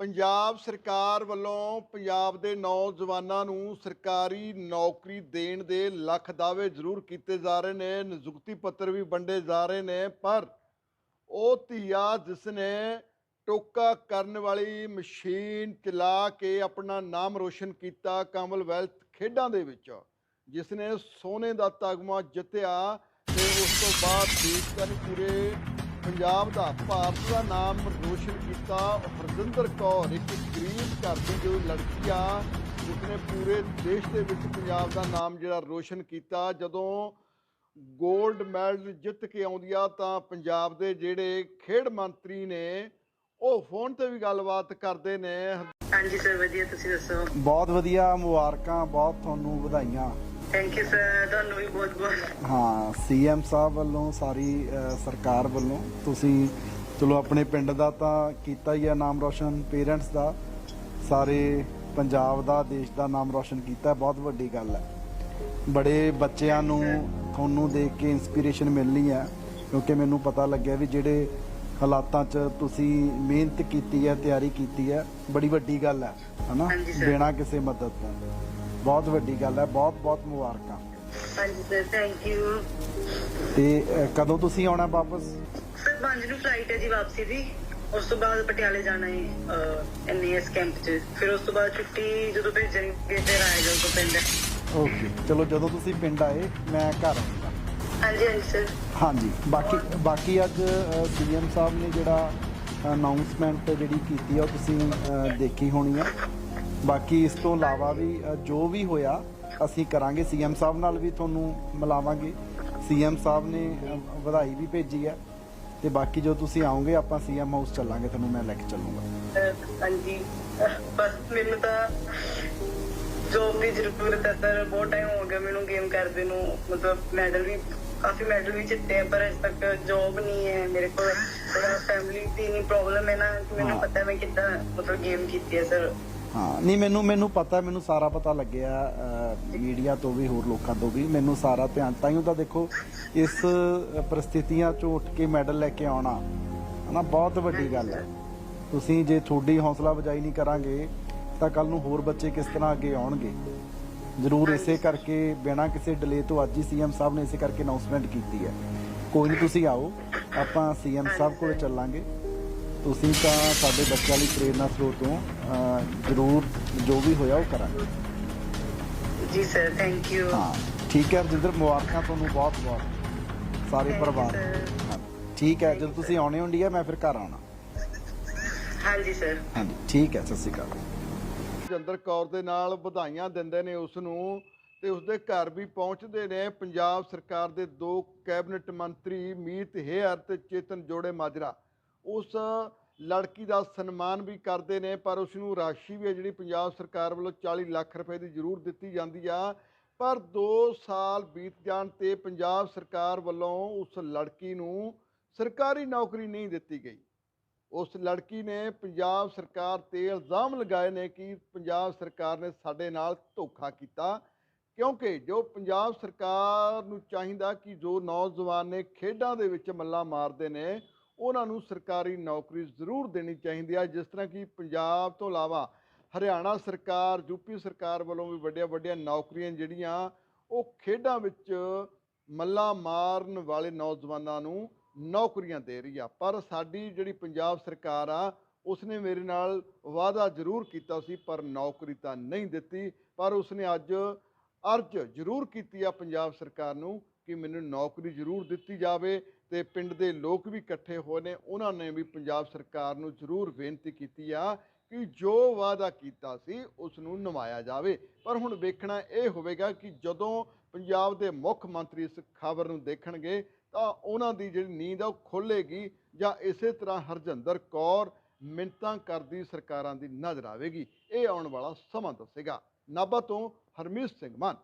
ਪੰਜਾਬ ਸਰਕਾਰ ਵੱਲੋਂ ਪੰਜਾਬ ਦੇ ਨੌਜਵਾਨਾਂ ਨੂੰ ਸਰਕਾਰੀ ਨੌਕਰੀ ਦੇਣ ਦੇ ਲੱਖ ਦਾਅਵੇ ਜ਼ਰੂਰ ਕੀਤੇ ਜਾ ਰਹੇ ਨੇ, ਨਿਯੁਕਤੀ ਪੱਤਰ ਵੀ ਵੰਡੇ ਜਾ ਰਹੇ ਨੇ, ਪਰ ਉਹ ਧੀਆ ਜਿਸ ਨੇ ਟੋਕਾ ਕਰਨ ਵਾਲੀ ਮਸ਼ੀਨ ਚਲਾ ਕੇ ਆਪਣਾ ਨਾਮ ਰੋਸ਼ਨ ਕੀਤਾ ਕਾਮਨਵੈਲਥ ਖੇਡਾਂ ਦੇ ਵਿੱਚ, ਜਿਸ ਨੇ ਸੋਨੇ ਦਾ ਤਗਮਾ ਜਿੱਤਿਆ ਤੇ ਉਸ ਤੋਂ ਬਾਅਦ ਦੇਸ਼ ਦਾ ਪੂਰੇ ਪੰਜਾਬ ਦਾ ਭਾਰਤ ਦਾ ਨਾਮ ਰੋਸ਼ਨ ਕੀਤਾ। ਹਰਜਿੰਦਰ ਕੌਰ ਇੱਕ ਗਰੀਬ ਘਰ ਦੀ ਜੋ ਲੜਕੀ ਆ ਉਸਨੇ ਪੂਰੇ ਦੇਸ਼ ਦੇ ਵਿੱਚ ਪੰਜਾਬ ਦਾ ਨਾਮ ਜਿਹੜਾ ਰੋਸ਼ਨ ਕੀਤਾ। ਜਦੋਂ 골ਡ ਮੈਡਲ ਜਿੱਤ ਕੇ ਆਉਂਦੀ ਆ ਤਾਂ ਪੰਜਾਬ ਦੇ ਜਿਹੜੇ ਖੇਡ ਮੰਤਰੀ ਨੇ ਉਹ ਫੋਨ ਤੇ ਵੀ ਗੱਲਬਾਤ ਕਰਦੇ ਨੇ। ਹਾਂਜੀ ਸਰ ਵਧੀਆ। ਤੁਸੀਂ ਦੱਸੋ? ਬਹੁਤ ਵਧੀਆ ਮੁਬਾਰਕਾਂ ਬਹੁਤ ਤੁਹਾਨੂੰ ਵਧਾਈਆਂ। ਥੈਂਕ ਯੂ ਸਰ ਤੁਹਾਨੂੰ ਵੀ ਬਹੁਤ ਬਹੁਤ। ਹਾਂ ਸੀਐਮ ਸਾਹਿਬ ਵੱਲੋਂ ਸਾਰੀ ਅ, ਸਰਕਾਰ ਵੱਲੋਂ ਤੁਸੀਂ ਚਲੋ ਆਪਣੇ ਪਿੰਡ ਦਾ ਤਾਂ ਕੀਤਾ ਹੀ ਆ ਨਾਮ ਰੋਸ਼ਨ ਪੇਰੈਂਟਸ ਦਾ ਸਾਰੇ ਪੰਜਾਬ ਦਾ ਦੇਸ਼ ਦਾ ਨਾਮ ਰੋਸ਼ਨ ਕੀਤਾ ਬਹੁਤ ਵੱਡੀ ਗੱਲ ਹੈ। ਬੜੇ ਬੱਚਿਆਂ ਨੂੰ ਤੁਹਾਨੂੰ ਦੇਖ ਕੇ ਇਨਸਪੀਰੇਸ਼ਨ ਮਿਲਣੀ ਹੈ ਕਿਉਂਕਿ ਮੈਨੂੰ ਪਤਾ ਲੱਗਿਆ ਵੀ ਜਿਹੜੇ ਹਾਲਾਤਾਂ 'ਚ ਤੁਸੀਂ ਮਿਹਨਤ ਕੀਤੀ ਹੈ ਤਿਆਰੀ ਕੀਤੀ ਹੈ ਬੜੀ ਵੱਡੀ ਗੱਲ ਹੈ ਹਨਾ? ਹਾਂਜੀ sir। ਬਿਨਾਂ ਕਿਸੇ ਮਦਦ ਤੋਂ। ਬਹੁਤ ਵੱਡੀ ਗੱਲ ਹੈ ਬਹੁਤ ਬਹੁਤ ਮੁਬਾਰਕਾਂ। ਹਾਂਜੀ ਸਰ ਥੈਂਕ ਯੂ ਤੇ ਕਦੋਂ ਤੁਸੀਂ ਆਉਣਾ ਵਾਪਸ? ਸਰ ਪੰਜ ਨੂੰ ਫਲਾਈਟ ਹੈ ਜੀ ਵਾਪਸੀ ਦੀ। ਉਸ ਤੋਂ ਬਾਅਦ ਪਟਿਆਲੇ ਜਾਣਾ ਹੈ ਐਨਐਸ ਕੈਂਪ 'ਚ। ਫਿਰ ਉਸ ਤੋਂ ਬਾਅਦ ਛੁੱਟੀ ਜਦੋਂ ਭੇਜਣਗੇ ਫਿਰ ਆਇਆ ਜਾਊਗਾ ਪਿੰਡ ਓਕੇ ਚਲੋ ਜਦੋਂ ਤੁਸੀਂ ਪਿੰਡ ਆਏ ਮੈਂ ਘਰ ਆਉਂਗਾ। ਹਾਂਜੀ ਹਾਂਜੀ ਸਰ। ਹਾਂਜੀ ਬਾਕੀ ਬਾਕੀ ਅੱਜ ਸੀਐਮ ਸਾਹਿਬ ਨੇ ਜਿਹੜਾ ਅਨਾਉਂਸਮੈਂਟ ਜਿਹੜੀ ਕੀਤੀ ਆ ਉਹ ਤੁਸੀਂ ਦੇਖੀ ਹੋਣੀ ਆ। ਬਾਕੀ ਇਸ ਤੋਂ ਇਲਾਵਾ ਵੀ ਅ, ਜੋ ਵੀ ਹੋਇਆ ਅਸੀਂ ਕਰਾਂਗੇ। ਸੀਐਮ ਸਾਹਿਬ ਨਾਲ ਵੀ ਤੁਹਾਨੂੰ ਮਿਲਾਵਾਂਗੇ। ਸੀਐਮ ਸਾਹਿਬ ਨੇ ਅ, ਵਧਾਈ ਵੀ ਭੇਜੀ ਆ ਤੇ ਬਾਕੀ ਜੋ ਤੁਸੀਂ ਆਓਗੇ ਆਪਾਂ ਸੀਐਮ ਹਾਊਸ ਚੱਲਾਂਗੇ। ਤੁਹਾਨੂੰ ਮੈਂ ਲੈ ਕੇ ਚੱਲੂੰਗਾ। ਅਹ, ਹਾਂਜੀ। ਅਹ, ਬਸ ਮੈਨੂੰ ਤਾਂ ਜੋਬ ਦੀ ਜ਼ਰੂਰਤ ਹੈ ਸਰ ਬਹੁਤ ਟਾਈਮ ਹੋ ਗਿਆ ਮੈਨੂੰ ਗੇਮ ਕਰਦੇ ਨੂੰ। ਮਤਲਬ ਮੈਡਲ ਵੀ ਕਾਫੀ ਮੈਡਲ ਵੀ ਜਿੱਤੇ ਆ ਪਰ ਅਜੇ ਤੱਕ ਜੋਬ ਨਹੀਂ ਹੈ ਮੇਰੇ ਕੋਲ। ਥੋੜਾ ਫੈਮਿਲੀ ਦੀ ਨਹੀਂ ਪ੍ਰੋਬਲਮ ਹੈ ਨਾ ਕਿ ਮੈਨੂੰ ਹਾਂ। ਪਤਾ ਮੈਂ ਕਿੱਦਾਂ ਮਤਲਬ ਗੇਮ ਕੀਤੀ ਹੈ ਸਰ। ਹਾਂ ਨਹੀਂ ਮੈਨੂੰ ਮੈਨੂੰ ਪਤਾ ਮੈਨੂੰ ਸਾਰਾ ਪਤਾ ਲੱਗਿਆ ਮੀਡੀਆ ਤੋਂ ਵੀ ਹੋਰ ਲੋਕਾਂ ਤੋਂ ਵੀ। ਮੈਨੂੰ ਸਾਰਾ ਧਿਆਨ ਤਾਈਓ ਤਾਂ ਦੇਖੋ ਇਸ ਅ, ਪਰਿਸਥਿਤੀਆਂ ਚੋਂ ਉੱਠ ਕੇ ਮੈਡਲ ਲੈ ਕੇ ਆਉਣਾ ਹਨਾ ਬਹੁਤ ਵੱਡੀ ਗੱਲ ਹੈ। ਤੁਸੀਂ ਜੇ ਤੁਹਾਡੀ ਹੌਸਲਾ ਵਜਾਈ ਨਹੀਂ ਕਰਾਂਗੇ ਤਾਂ ਕੱਲ ਨੂੰ ਹੋਰ ਬੱਚੇ ਕਿਸ ਤਰ੍ਹਾਂ ਅੱਗੇ ਆਉਣਗੇ? ਜ਼ਰੂਰ ਇਸੇ ਕਰਕੇ ਬਿਨਾਂ ਕਿਸੇ ਡਿਲੇ ਤੋਂ ਅੱਜ ਹੀ ਸੀਐਮ ਸਾਹਿਬ ਨੇ ਇਸੇ ਕਰਕੇ ਅਨਾਉਂਸਮੈਂਟ ਕੀਤੀ ਹੈ। ਕੋਈ ਨਹੀਂ ਤੁਸੀਂ ਆਓ ਆਪਾਂ ਸੀਐਮ ਸਾਹਿਬ ਕੋਲ ਚੱਲਾਂਗੇ। ਤੁਸੀਂ ਤਾਂ ਸਾਡੇ ਬੱਚਿਆਂ ਲਈ ਪ੍ਰੇਰਨਾ ਸਰੋਤ ਹੋ ਅਹ ਜ਼ਰੂਰ ਜੋ ਵੀ ਹੋਇਆ ਉਹ ਕਰਾਂਗੇ। ਜੀ ਸਰ ਥੈਂਕ ਯੂ ਹਾਂ ਠੀਕ ਹੈ ਰਜਿੰਦਰ ਮੁਬਾਰਕਾਂ ਤੁਹਾਨੂੰ ਬਹੁਤ ਬਹੁਤ। ਸਾਰੇ Thank you, ਪਰਿਵਾਰ sir. ਹਾਂ, ਠੀਕ ਹੈ ਜਦੋਂ ਤੁਸੀਂ ਆਉਣੇ ਹੁੰਦੀ ਹੈ ਮੈਂ ਫਿਰ ਘਰ ਆਉਣਾ। ਹਾਂਜੀ ਸਰ ਹਾਂਜੀ ਠੀਕ ਹੈ ਸਤਿ ਸ਼੍ਰੀ ਅਕਾਲ। ਜੰਦਰ ਕੌਰ ਦੇ ਨਾਲ ਵਧਾਈਆਂ ਦਿੰਦੇ ਨੇ ਉਸ ਨੂੰ ਤੇ ਉਸਦੇ ਘਰ ਵੀ ਪਹੁੰਚਦੇ ਨੇ। ਪੰਜਾਬ ਸਰਕਾਰ ਦੇ ਦੋ ਕੈਬਨਿਟ ਮੰਤਰੀ ਮੀਤ ਹੇਅਰ ਤੇ ਚੇਤਨ ਜੋੜੇ ਮਾਜਰਾ। ਉਸ ਲੜਕੀ ਦਾ ਸਨਮਾਨ ਵੀ ਕਰਦੇ ਨੇ, ਪਰ ਉਸ ਨੂੰ ਰਾਸ਼ੀ ਵੀ ਹੈ ਜਿਹੜੀ ਪੰਜਾਬ ਸਰਕਾਰ ਵੱਲੋਂ 40 ਲੱਖ ਰੁਪਏ ਦੀ ਜ਼ਰੂਰ ਦਿੱਤੀ ਜਾਂਦੀ ਆ। ਪਰ 2 ਸਾਲ ਬੀਤ ਜਾਣ ਤੇ ਪੰਜਾਬ ਸਰਕਾਰ ਵੱਲੋਂ ਉਸ ਲੜਕੀ ਨੂੰ ਸਰਕਾਰੀ ਨੌਕਰੀ ਨਹੀਂ ਦਿੱਤੀ ਗਈ। ਉਸ ਲੜਕੀ ਨੇ ਪੰਜਾਬ ਸਰਕਾਰ ਤੇ ਇਲਜ਼ਾਮ ਲਗਾਏ ਨੇ ਕਿ ਪੰਜਾਬ ਸਰਕਾਰ ਨੇ ਸਾਡੇ ਨਾਲ ਧੋਖਾ ਕੀਤਾ, ਕਿਉਂਕਿ ਜੋ ਪੰਜਾਬ ਸਰਕਾਰ ਨੂੰ ਚਾਹੀਦਾ ਕਿ ਜੋ ਨੌਜਵਾਨ ਨੇ ਖੇਡਾਂ ਦੇ ਵਿੱਚ ਮੱਲਾ ਮਾਰਦੇ ਨੇ ਉਹਨਾਂ ਨੂੰ ਸਰਕਾਰੀ ਨੌਕਰੀ ਜ਼ਰੂਰ ਦੇਣੀ ਚਾਹੀਦੀ ਹੈ ਜਿਸ ਤਰ੍ਹਾਂ ਕਿ ਪੰਜਾਬ ਤੋਂ ਇਲਾਵਾ ਹਰਿਆਣਾ ਸਰਕਾਰ ਯੂਪੀ ਸਰਕਾਰ ਵੱਲੋਂ ਵੀ ਵੱਡੀਆਂ ਵੱਡੀਆਂ ਨੌਕਰੀਆਂ ਜਿਹੜੀਆਂ, ਉਹ ਖੇਡਾਂ ਵਿੱਚ ਮੱਲਾ ਮਾਰਨ ਵਾਲੇ ਨੌਜਵਾਨਾਂ ਨੂੰ ਨੌਕਰੀਆਂ ਦੇ ਰਹੀ ਆ। ਪਰ ਸਾਡੀ ਜਿਹੜੀ ਪੰਜਾਬ ਸਰਕਾਰ ਆ, ਉਸਨੇ ਮੇਰੇ ਨਾਲ ਵਾਅਦਾ ਜ਼ਰੂਰ ਕੀਤਾ ਸੀ, ਪਰ ਨੌਕਰੀ ਤਾਂ ਨਹੀਂ ਦਿੱਤੀ। ਪਰ ਉਸਨੇ ਅੱਜ ਅਰਜ਼ ਜ਼ਰੂਰ ਕੀਤੀ ਆ ਪੰਜਾਬ ਸਰਕਾਰ ਨੂੰ ਕਿ ਮੈਨੂੰ ਨੌਕਰੀ ਜ਼ਰੂਰ ਦਿੱਤੀ ਜਾਵੇ। ਤੇ ਪਿੰਡ ਦੇ ਲੋਕ ਵੀ ਇਕੱਠੇ ਹੋਏ ਨੇ। ਉਹਨਾਂ ਨੇ ਵੀ ਪੰਜਾਬ ਸਰਕਾਰ ਨੂੰ ਜ਼ਰੂਰ ਬੇਨਤੀ ਕੀਤੀ ਆ ਕਿ ਜੋ ਵਾਅਦਾ ਕੀਤਾ ਸੀ ਉਸ ਨੂੰ ਨਿਭਾਇਆ ਜਾਵੇ। ਪਰ ਹੁਣ ਵੇਖਣਾ ਇਹ ਹੋਵੇਗਾ ਕਿ ਜਦੋਂ ਪੰਜਾਬ ਦੇ ਮੁੱਖ ਮੰਤਰੀ ਇਸ ਖਬਰ ਨੂੰ ਦੇਖਣਗੇ, ਤਾਂ ਉਹਨਾਂ ਦੀ ਜਿਹੜੀ ਨੀਂਦ ਆ ਉਹ ਖੁੱਲੇਗੀ ਜਾਂ ਇਸੇ ਤਰ੍ਹਾਂ ਹਰਜਿੰਦਰ ਕੌਰ ਮਿੰਤਾਂ ਕਰਦੀ ਸਰਕਾਰਾਂ ਦੀ ਨਜ਼ਰ ਆਵੇਗੀ। ਇਹ ਆਉਣ ਵਾਲਾ ਸਮਾਂ ਦੱਸੇਗਾ। ਨਾਭਾ ਤੋਂ ਹਰਮੀਤ ਸਿੰਘ ਮਾਨ।